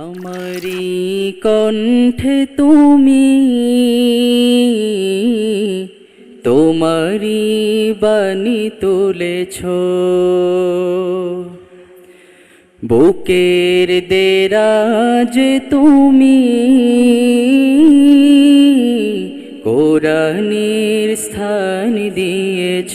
আমারি কণ্ঠে তুমি তোমারি বাণী তুলেছ। বুকের দেরাজ তুমি কোরআনের স্থান দিয়েছ।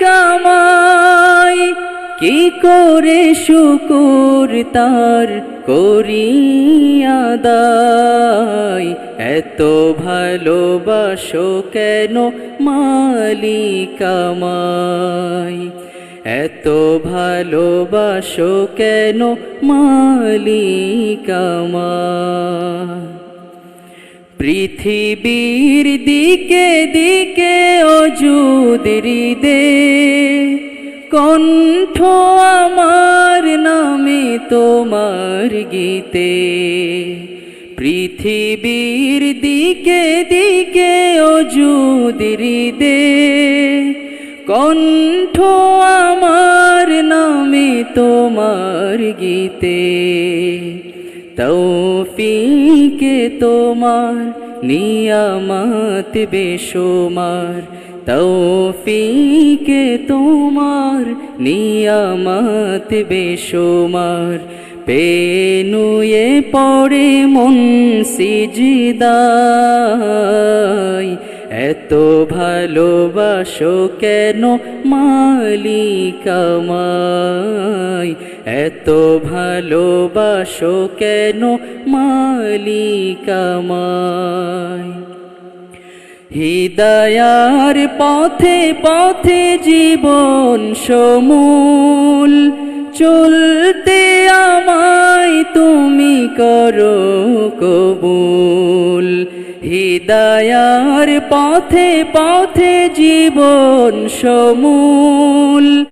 আমায় কি করে শুকুর তার করিয়াদাই এত ভালোবাসো কেন মালিক আমায়? এত ভালোবাসো কেন মালিক আমায়? পৃথিবীর দিকে দিকে অজুদরি দে কণ্ঠ আমার নামে তোমার গীতে। পৃথিবীর দিকে দিকে অজুদরি দে কণ্ঠ আমার নামে তোমার গীতে। তৌফিকে তোমার নিয়ামত বেশুমার। তৌফিকে তোমার নিয়ামত বেশুমার। পেনুয়ে পড়ে মন সিজিদায়। এত ভালোবাসো কেন মালিক আমায় এত ভালোবাসো কেন মালিক আমায়? হৃদয়ার পথে পথে জীবন সমূল, চলতে আমায় তুমি করো কবুল। হৃদয়ার পথে পথে জীবন সমূল